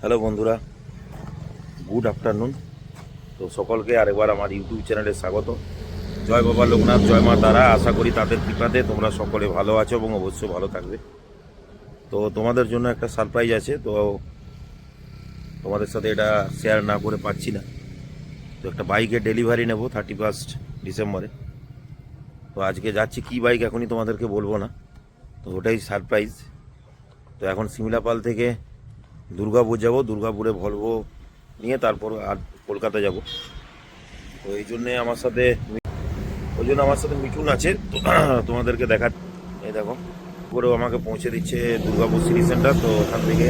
Hello বন্ধুরা, good afternoon. তো সকলকে আরেকবার আমার ইউটিউব চ্যানেলে স্বাগত। জয় বাবা লোকনাথ, জয় মা তারা। আশা করি তাদের কৃপাতে তোমরা সকলে ভালো আছো এবং অবশ্যই ভালো থাকবে। তো তোমাদের জন্য একটা সারপ্রাইজ আছে, তো তোমাদের সাথে এটা শেয়ার না করে পাচ্ছি না। তো একটা বাইকের ডেলিভারি নেব থার্টি ফার্স্ট ডিসেম্বরে তো আজকে যাচ্ছি, কি বাইক এখনই তোমাদেরকে বলব না। তো ওটাই সারপ্রাইজ তো এখন সিমলাপাল থেকে দুর্গাপুর যাব, দুর্গাপুরে ভলভো নিয়ে তারপর আর কলকাতা যাব। তো এই জন্যে আমার সাথে ওই জন্য আমার সাথে মিঠুন আছে। তোমাদেরকে দেখা এই দেখো করেও আমাকে পৌঁছে দিচ্ছে দুর্গাপুর সিটি সেন্টার। তো ওখান থেকে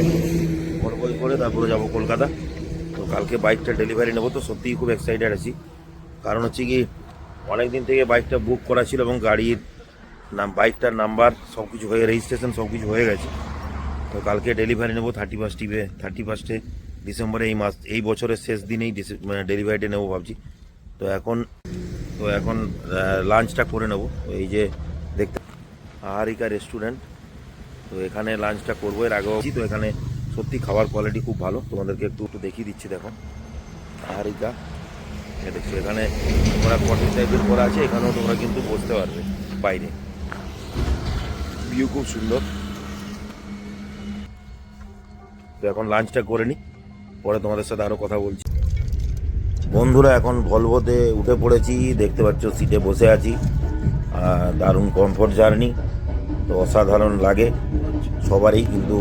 ভলভোই করে তারপরে যাব কলকাতা। তো কালকে বাইকটা ডেলিভারি নেব তো সত্যিই খুব এক্সাইটেড আছি। কারণ হচ্ছে কি অনেক দিন থেকে বাইকটা বুক করা ছিল এবং গাড়ির নাম বাইকটার নাম্বার সব কিছু হয়ে রেজিস্ট্রেশন সব কিছু হয়ে গেছে। তো কালকে ডেলিভারি নেব থার্টি ফার্স্ট ইভে থার্টি ফার্স্টে ডিসেম্বরে এই মাস এই বছরের শেষ দিনেই মানে ডেলিভারিটা নেব ভাবছি। তো এখন তো এখন লাঞ্চটা করে নেব। এই যে দেখতে আহারিকা রেস্টুরেন্ট তো এখানে লাঞ্চটা করব। এর আগেও তো এখানে সত্যি খাবার কোয়ালিটি খুব ভালো। তোমাদেরকে একটু একটু দেখিয়ে দিচ্ছি, দেখো। আহারিকা দেখছ, এখানে তোমরা কটেজ টাইপের করা আছে, এখানেও তোমরা কিন্তু বসতে পারবে বাইরে। ভিউ খুব সুন্দর। তো এখন লাঞ্চটা করে নিই পরে তোমাদের সাথে আরও কথা বলছি। বন্ধুরা এখন ভলভোতে উঠে পড়েছি। দেখতে পাচ্ছ সিটে বসে আছি। আর দারুণ কমফোর্ট জার্নি তো অসাধারণ লাগে। সবারই কিন্তু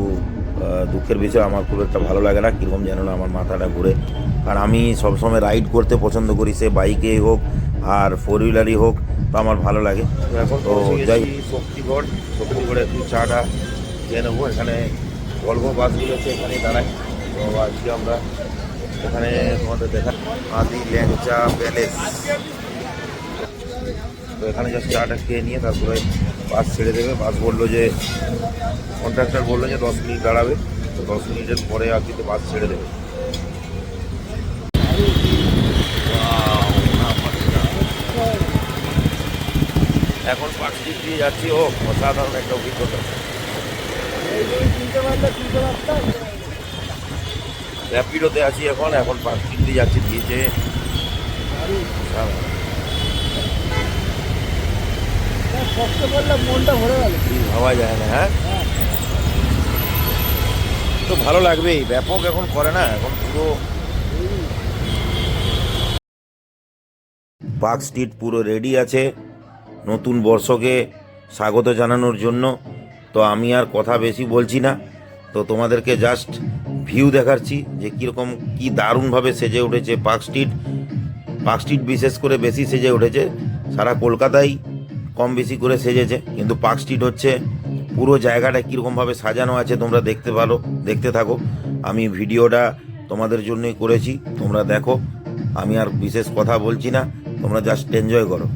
দুঃখের বিষয়। আমার খুব একটা ভালো লাগে না। কীরকম যেন না আমার মাথাটা ঘুরে। কারণ আমি সবসময় রাইড করতে পছন্দ করি সে বাইকেই হোক আর ফোর হুইলারই হোক। তো আমার ভালো লাগে। তো যাই শক্তিগড়। শক্তিগড়ে একটু চাটা খেয়ে নেব। এখানে ভলভো বাসগুলো হচ্ছে এখানে দাঁড়ায়। তো আজকে আমরা এখানে তোমাদের দেখা আদি ল্যাংচা প্যালেস। তো এখানে জাস্ট চাটা খেয়ে নিয়ে তারপরে বাস ছেড়ে দেবে। বাস বলল যে কন্ট্রাক্টর বলল যে দশ মিনিট দাঁড়াবে। তো দশ মিনিটের পরে আর কিন্তু বাস ছেড়ে দেবে। এখন দিক দিয়ে যাচ্ছি। ও, অসাধারণ একটা অভিজ্ঞতা। র্যাপিডোতে আছি এখন এখন দিয়ে যাচ্ছি দিয়েছে কষ্ট ভাবা যায় না হ্যাঁ তো ভালো লাগবেই ব্যাপক এখন করে না এখন পুরো পার্ক স্ট্রিট পুরো রেডি আছে নতুন বর্ষকে স্বাগত জানানোর জন্য তো আমি আর কথা বেশি বলছি না। তো তোমাদেরকে জাস্ট ভিউ দেখাচ্ছি যে কীরকম, কী দারুণভাবে সেজে উঠেছে পার্ক স্ট্রিট পার্ক স্ট্রিট বিশেষ করে বেশি সেজে উঠেছে। সারা কলকাতায় কম বেশি করে সেজেছে। কিন্তু পার্ক স্ট্রিট হচ্ছে, পুরো জায়গাটা কীরকমভাবে সাজানো আছে তোমরা দেখতে পারো, দেখতে থাকো। আমি ভিডিওটা তোমাদের জন্যই করেছি, তোমরা দেখো। আমি আর বিশেষ কথা বলছি না, তোমরা জাস্ট এনজয় করো।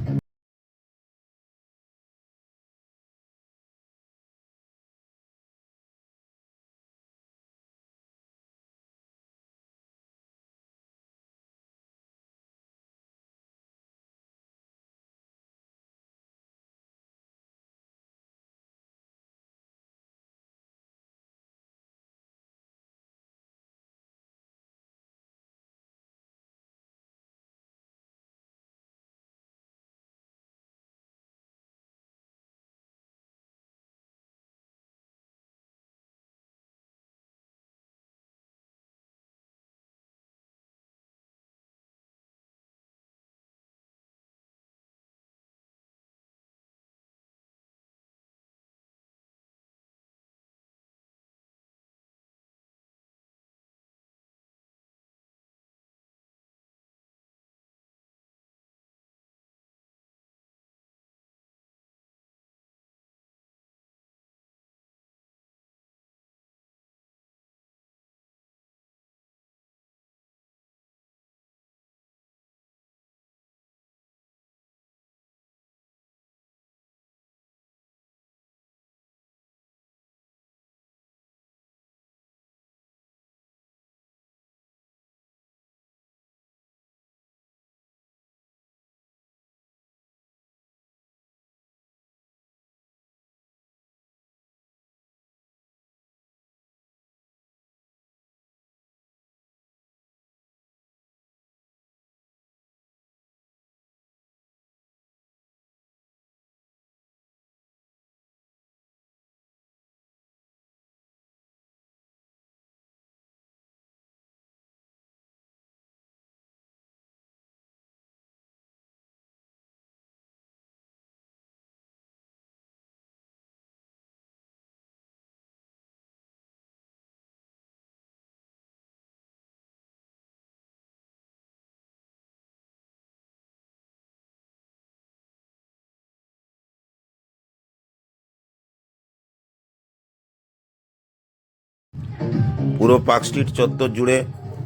পুরো পার্ক স্ট্রিট চত্বর জুড়ে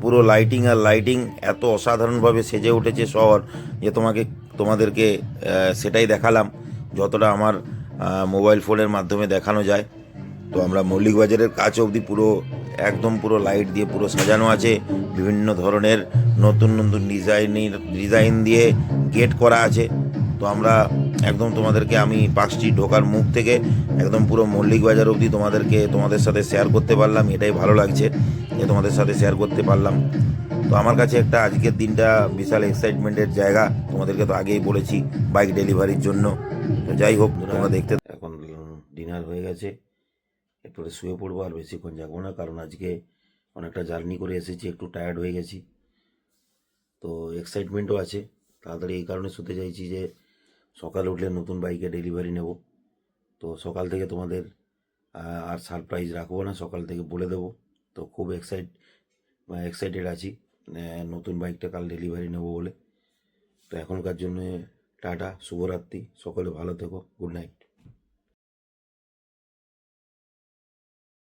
পুরো লাইটিং আর লাইটিং এত অসাধারণভাবে সেজে উঠেছে শহর যে তোমাকে, তোমাদেরকে সেটাই দেখালাম, যতটা আমার মোবাইল ফোনের মাধ্যমে দেখানো যায়। তো আমরা মল্লিক বাজারের কাছ অবধি পুরো, একদম পুরো লাইট দিয়ে পুরো সাজানো আছে। বিভিন্ন ধরনের নতুন নতুন ডিজাইনের ডিজাইন দিয়ে গেট করা আছে। তো আমরা একদম তোমাদেরকে আমি পাঁচটি ঢোকার মুখ থেকে একদম পুরো মল্লিক বাজার অবধি তোমাদেরকে তোমাদের সাথে শেয়ার করতে পারলাম এটাই ভালো লাগছে যে তোমাদের সাথে শেয়ার করতে পারলাম। তো আমার কাছে একটা আজকের দিনটা বিশাল এক্সাইটমেন্টের জায়গা তোমাদেরকে তো আগেই বলেছি বাইক ডেলিভারির জন্য। তো যাই হোক তোমরা দেখতে এখন ডিনার হয়ে গেছে এরপরে শুয়ে পড়ব আর বেশিক্ষণ যাব না কারণ আজকে অনেকটা জার্নি করে এসেছি একটু টায়ার্ড হয়ে গেছি। তো এক্সাইটমেন্টও আছে তাড়াতাড়ি এই কারণে শুতে চাইছি যে সকালে উঠলে নতুন বাইকে ডেলিভারি নেব। তো সকাল থেকে তোমাদের আর সারপ্রাইজ রাখব না, সকাল থেকে বলে দেবো। তো খুব এক্সাইট এক্সাইটেড আছি নতুন বাইকটা কাল ডেলিভারি নেব বলে। তো এখনকার জন্য টাটা, শুভরাত্রি, সকলে ভালো থেকো গুড নাইট